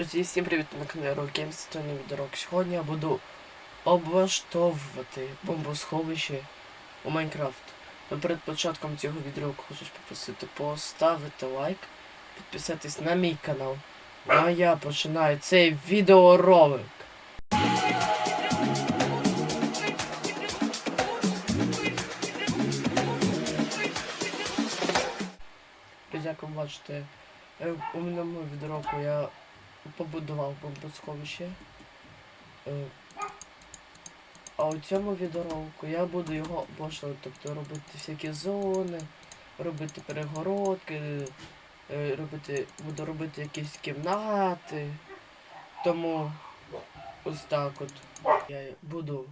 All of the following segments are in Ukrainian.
Друзі, всім привіт на каналі Games, це новий відеорок. Сьогодні я буду облаштовувати бомбосховище у Майнкрафт. Но перед початком цього відео хочу попросити поставити лайк, підписатись на мій канал. Ну а я починаю цей відеоролик. Друзі, як ви бачите, е, у минулому відеоку я побудував бомбосховище. Е, А у цьому відеоролику я буду його облаштовувати, тобто робити всякі зони, робити перегородки, е, робити, буду робити якісь кімнати. Тому ось так от я буду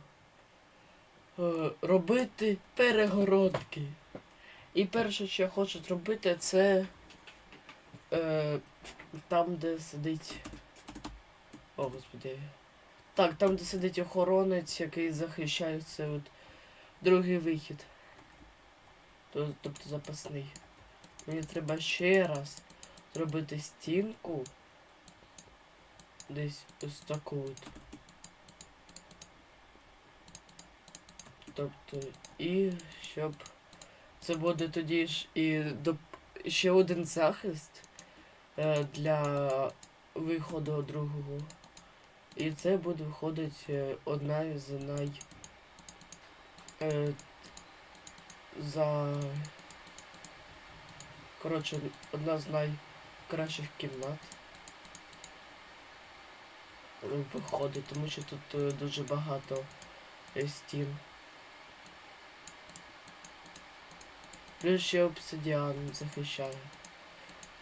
е, робити перегородки. І перше, що я хочу зробити, це е, там, де сидить. О, господи. Так, там, де сидить охоронець, який захищає це от другий вихід. Тобто запасний. Мені треба ще раз зробити стінку. Десь ось таку от. Тобто, і щоб це буде тоді ж і доп... ще один захист для виходу другого. І це буде виходить е, одна із най. Е, за. Коротше, одна з найкращих кімнат. е, Виходить, тому що тут е, дуже багато е, стін. Плюс ще обсидіан захищає.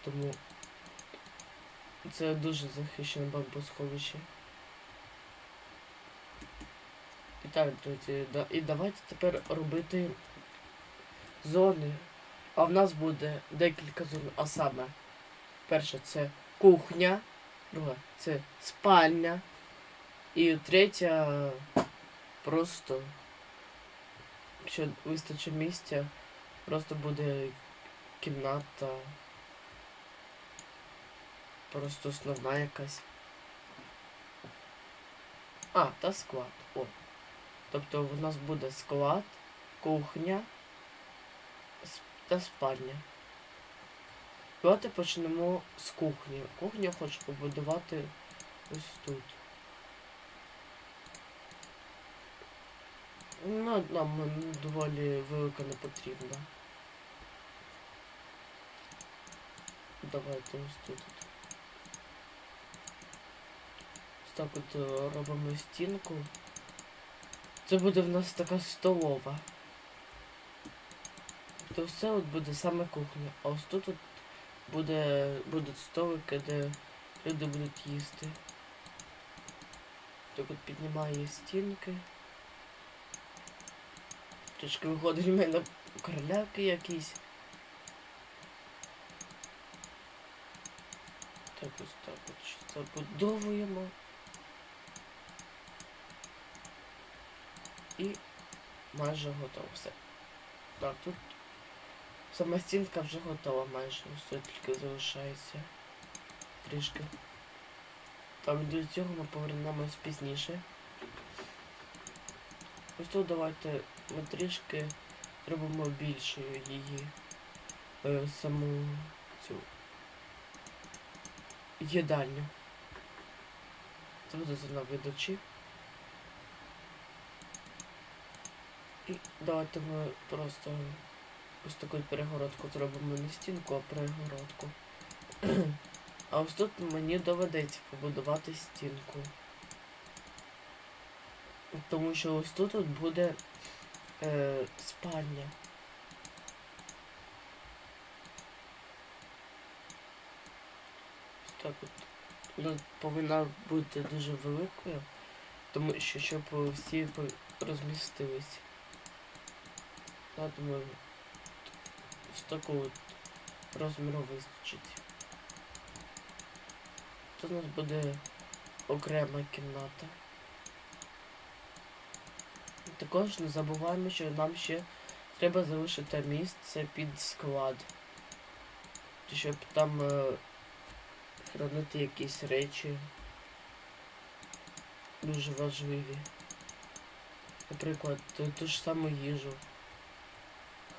Тому це дуже захищене бомбосховище. І так, друзі, да, і давайте тепер робити зони. А в нас буде декілька зон, а саме перше це кухня, друга це спальня. І третя просто, якщо вистачить місця, просто буде кімната. Просто основна якась. А, та склад. О. Тобто в нас буде склад, кухня та спальня. Давайте почнемо з кухні. Кухню хочу побудувати ось тут. Ну, нам доволі велика не потрібна. Давайте ось тут. от. Ось так от е, робимо стінку. Це буде в нас така столова. То все от буде саме кухня. А ось тут от буде, будуть столики, де люди будуть їсти. Так от піднімає стінки. Трішки виходить в мене короляки якісь. Так ось так от забудовуємо. І майже готово все. Так, тут сама стінка вже готова майже. Все тільки залишається трішки. Так, до цього ми повернемось пізніше. Ось тут давайте ми трішки зробимо більшою її е, саму цю їдальню. Це буде зона видачі. І давайте ми просто ось таку перегородку зробимо не стінку, а перегородку. А ось тут мені доведеться побудувати стінку. Тому що ось тут от буде е, спальня. Так от. Вона повинна бути дуже великою, тому що щоб всі розмістились. Я думаю, з такого розміру вистачить. Тут у нас буде окрема кімната. Також не забуваємо, що нам ще треба залишити місце під склад. Щоб там е, хранити якісь речі. Дуже важливі. Наприклад, ту, ту ж саму їжу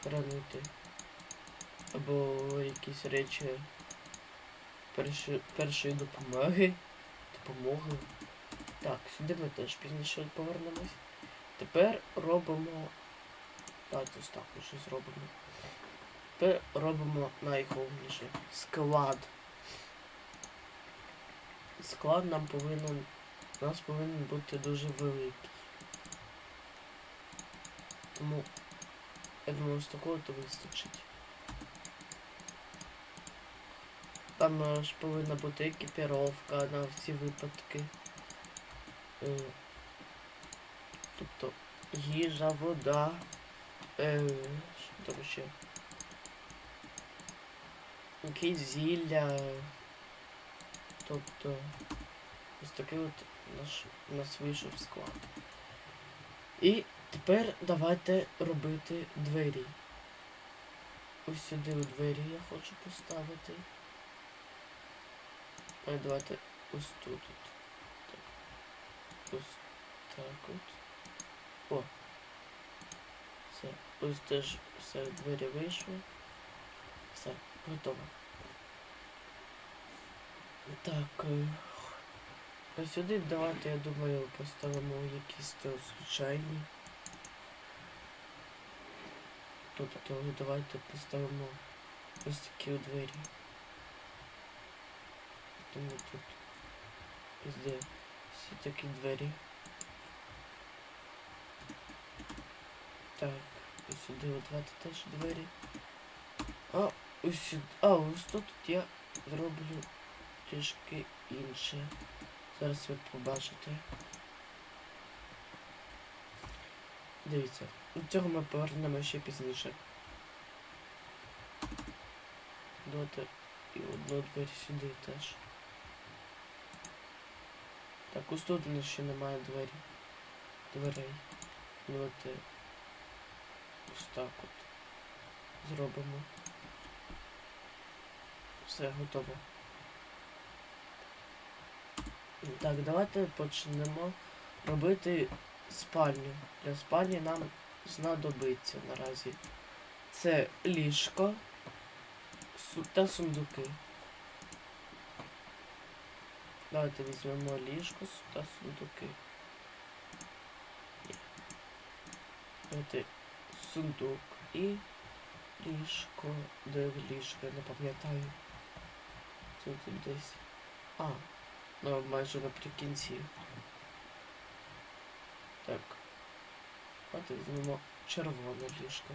хранити. Або якісь речі першої, першої допомоги. Допомоги. Так, сюди ми теж пізніше повернемось. Тепер робимо. Давайте ось так уже зробимо. Тепер робимо найголовніше. Склад. Склад нам повинен. У нас повинен бути дуже великий. Тому я думаю, з такого то вистачить. Там е, ж повинна бути екіпіровка на всі випадки. Е, тобто їжа, вода. Е, що там ще? Якісь зілля. Тобто ось такий от наш у нас вийшов склад. І тепер давайте робити двері. Ось сюди у двері я хочу поставити. А давайте ось тут. Так. Ось так от. О. Все. Ось теж все, двері вийшли. Все, готово. Так. е, А сюди давайте, я думаю, поставимо якісь звичайні. Тобто давайте поставимо ось такі у двері. Тому тут везде всі такі двері. Так, і сюди от давайте теж двері. А, ось сюди. А, ось тут я зроблю трішки інше. Зараз ви побачите. Дивіться, до цього ми повернемо ще пізніше. Давайте і одну двері сюди теж. Так, ось тут у нас ще немає двері. Дверей. Давайте ось так от зробимо. Все, готово. Так, давайте почнемо робити спальню. Для спальні нам знадобиться наразі. Це ліжко та сундуки. Давайте візьмемо ліжко та сундуки. Давайте сундук і ліжко. Де ліжко, я не пам'ятаю. Це тут десь. А, ну майже наприкінці. Так. Давайте візьмемо червоне ліжко.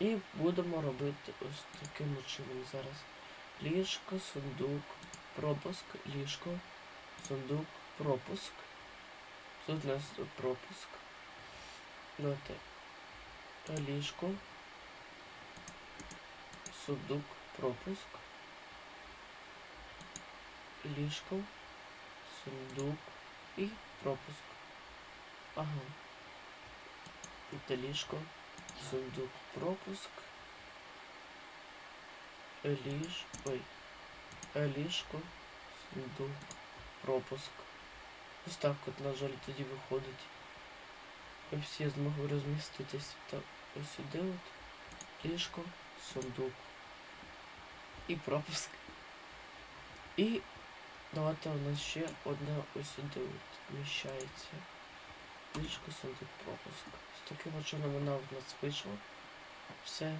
І будемо робити ось таким чином зараз. Ліжко, сундук, пропуск, ліжко, сундук, пропуск. Тут у нас пропуск. Давайте. Ліжко. Сундук, пропуск. Ліжко, сундук і пропуск. Ага. Це ліжко, сундук, пропуск. Ліж... Ой. Ліжко, сундук, пропуск. Ось так от, на жаль, тоді виходить. І всі змогли розміститись. Так, ось сюди от. Ліжко, сундук. І пропуск. І давайте у нас ще одне ось сюди от вміщається. Ліжко, сундук, пропуск. З таким чином вона в нас вийшла. Все.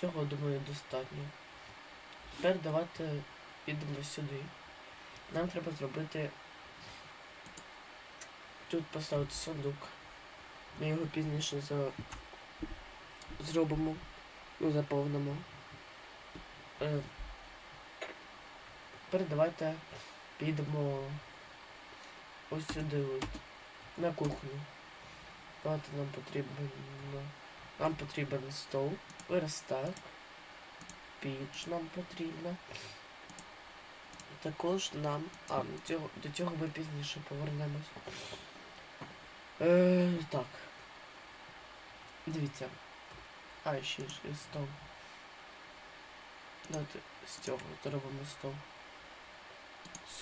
Цього, думаю, достатньо. Тепер давайте підемо сюди. Нам треба зробити. Тут поставити сундук. Ми його пізніше за... зробимо. Ну, заповнимо. Е... Тепер давайте підемо ось сюди от, на кухню. Давайте нам потрібен. Нам потрібен стол, верстак, піч нам потрібна. Також нам... А, до цього, до цього ми пізніше повернемось. Е, так. Дивіться. А, ще ж і стол. Давайте з цього зробимо стол.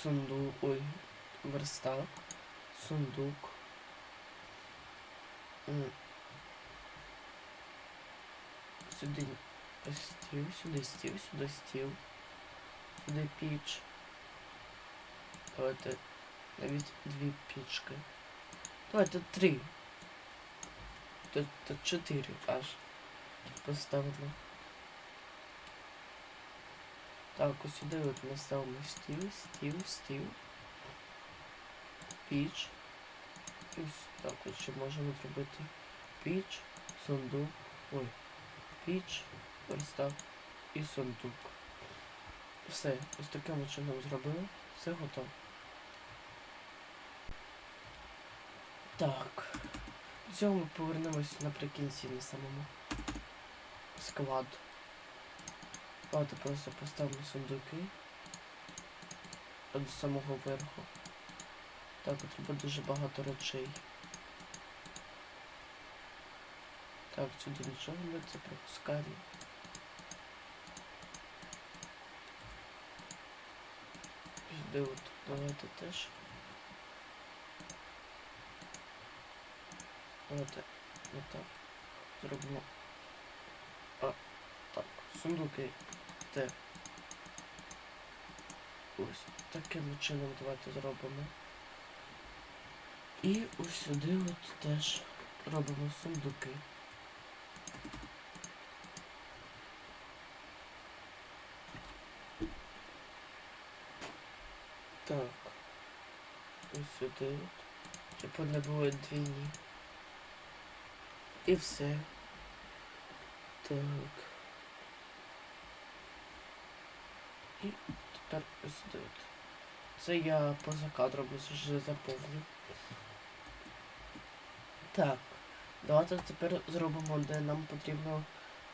Сундук. Ой, верстак. Сундук. Сюди стіл, сюди стіл, сюди стіл. Сюди піч. Давайте навіть дві пічки. Давайте три. Тут, чотири аж поставимо. Так, ось сюди от ми ставимо стіл, стіл, стіл. Піч. І ось так от ще можемо зробити піч, сундук. Ой. Піч, верстак і сундук. Все, ось таким чином зробили. Все готово. Так. До цього ми повернемось наприкінці на самому складу. Давайте просто поставимо сундуки до самого верху. Так, треба дуже багато речей. Так, сюди нічого не це пропускаємо. Сюди от давайте теж. Давайте отак зробимо. А, так, сундуки те. Ось таким чином давайте зробимо. І ось сюди от теж робимо сундуки. Так. Ось сюди от. Щоб вони були двійні. І все. Так. І тепер ось от. Це я поза кадром вже заповню. Так. Давайте тепер зробимо, де нам потрібно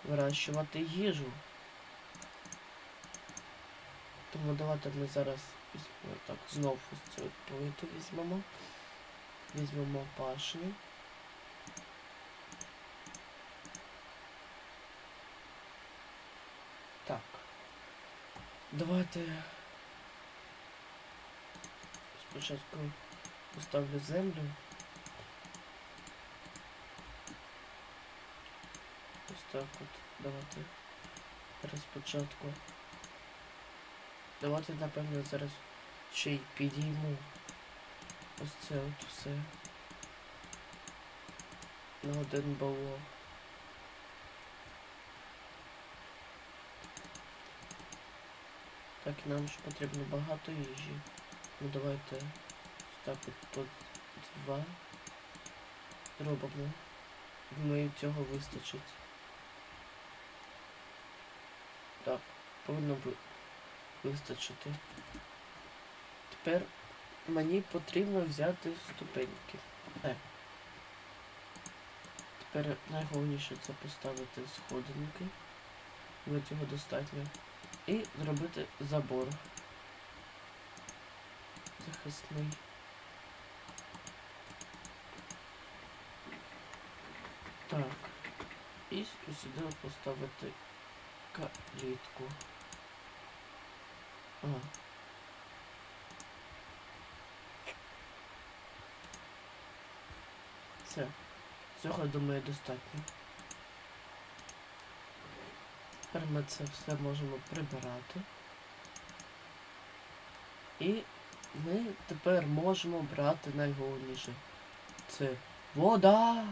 вирощувати їжу. Тому давайте ми зараз візьмемо так, знову цю от плиту візьмемо. Візьмемо пашню. Так. Давайте спочатку поставлю землю. Ось так от. Давайте зараз спочатку. Давайте, напевно, зараз ще й підійму ось це от все. На один балок. Так, нам ж потрібно багато їжі. Ну давайте так от тут два зробимо. Думаю, цього вистачить. Так, повинно вистачити. Тепер мені потрібно взяти ступеньки. Так. Тепер найголовніше це поставити сходинки. Бо цього достатньо. І зробити забор. Захисний. Так. І сюди поставити калітку. А. Все. Цього, думаю, достатньо. Тепер ми це все можемо прибирати. І ми тепер можемо брати найголовніше. Це вода.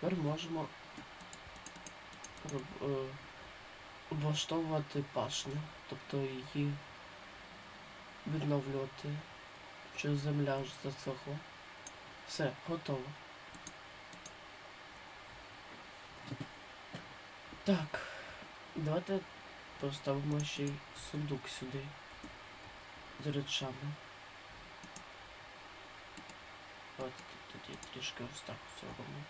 Тепер можемо е, облаштовувати пашню, тобто її відновлювати, що земля ж засохла. Все, готово. Так, давайте поставимо ще й сундук сюди з речами. От тут трішки ось так зробимо.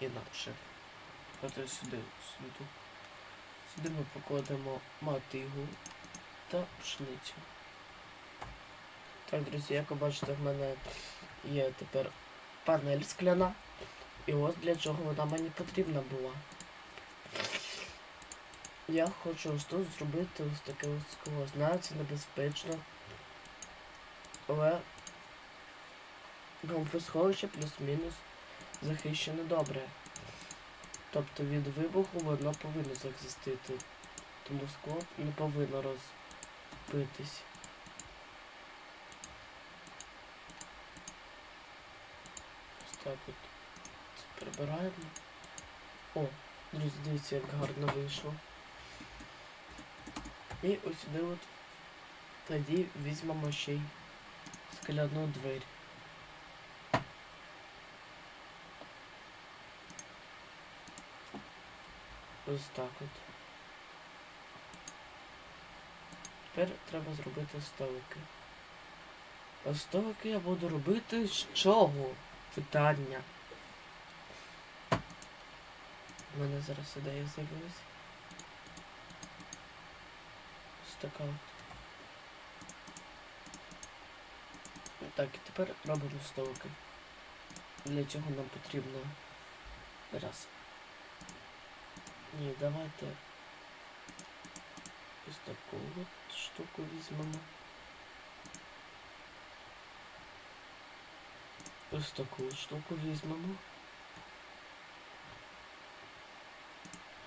Інакше. От сюди сундук. Сюди ми покладемо мотигу та пшеницю. Так, друзі, як ви бачите, в мене є тепер панель скляна. І ось для чого вона мені потрібна була. Я хочу ось тут зробити ось таке ось скло. Знаю, це небезпечно. Але бомбосховище плюс-мінус захищене добре. Тобто від вибуху воно повинно захистити. Тому скло не повинно розбитись. Ось так от. Це прибираємо. О, друзі, дивіться, як гарно вийшло. І ось сюди от тоді візьмемо ще й скляну двері. Ось так от. Тепер треба зробити столики. А столики я буду робити з чого? Питання. У мене зараз ідея з'явилась. Ось така от. Так, і тепер робимо столики. Для цього нам потрібно раз. Ні, давайте ось таку от штуку візьмемо. Ось таку штуку візьмемо.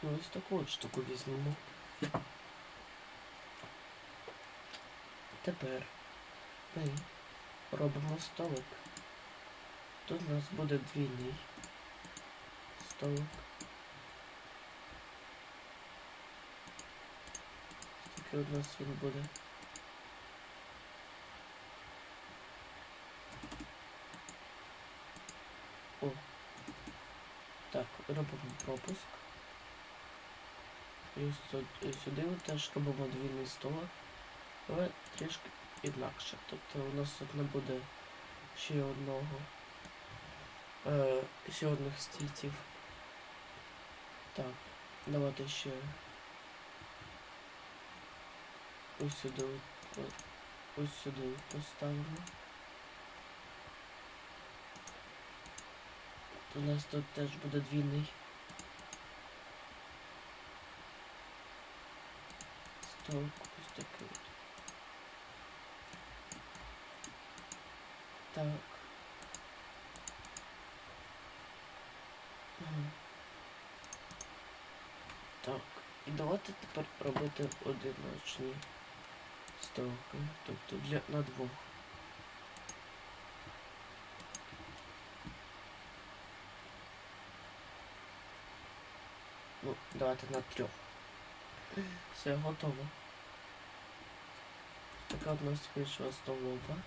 І ось таку от штуку візьмемо. Тепер ми робимо столик. Тут у нас буде двійний столик. У нас він буде. О. Так, робимо пропуск. І сюди ми теж робимо двійний столик, але трішки інакше. Тобто у нас тут не буде ще одного. Е, ще одних стільців. Так, давайте ще ось сюди ось сюди поставимо. У нас тут теж буде двійний. Столик ось такий. Так. Так. І давайте тепер робити одиночні столики. Тобто для на двох. Ну, давайте на трьох. Все, готово. Така у нас вийшла столова.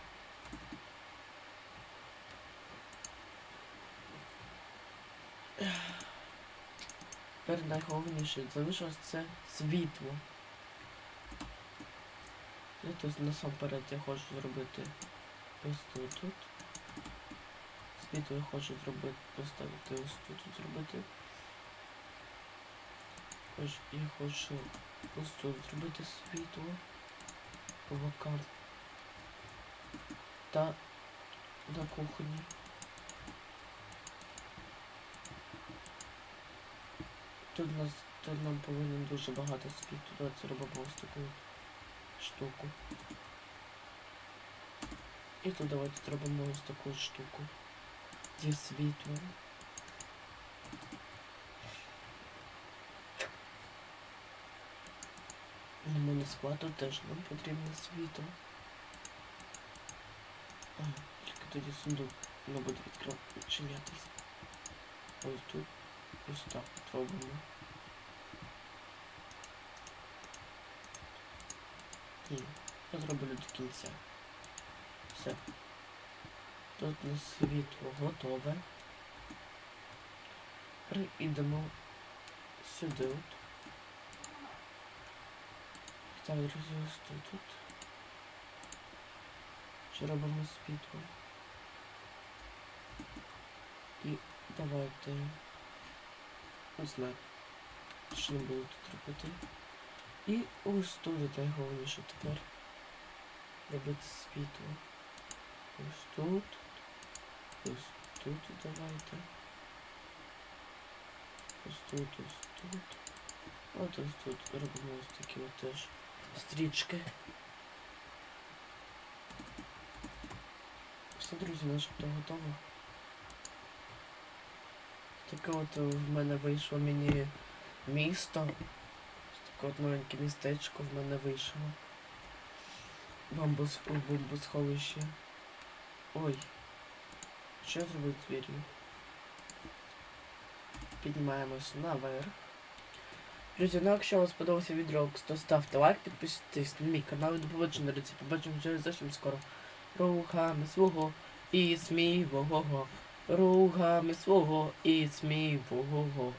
Тепер найголовніше залишилось це світло. І тут насамперед я хочу зробити ось тут. тут. Світло я хочу зробити, поставити ось тут, тут зробити. Я хочу ось тут зробити світло бокам та на кухні. Тут нас тут нам повинен дуже багато світу. Давайте робимо ось таку штуку. І тут давайте зробимо ось таку штуку. Зі світлом. У мене складу теж нам потрібно світло. А, тільки тоді сундук не буде відкрив відчинятися. Ось тут. Ось так робимо. Ні, я зроблю до кінця. Все. Тут у нас світло готове. Прийдемо сюди от. Так, друзі, ось тут. Ще робимо світло. І давайте. Не знаю. Що не буду тут робити. І ось тут найголовніше тепер робити світло. Ось тут. Ось тут давайте. Ось тут, ось тут. От ось тут робимо ось такі от теж стрічки. Все, друзі, начебто готово. Таке от в мене вийшло мені місто. Таке от маленьке містечко в мене вийшло. Бомбос... о, бомбосховище. Ой. Що зробив двір'ю? Піднімаємось наверх. Друзі, ну якщо вам сподобався відео, то ставте лайк, підписуйтесь на мій канал і до побачення, друзі. Побачимо вже зовсім скоро. Рухами свого і смівого. Рухами свого і смівого.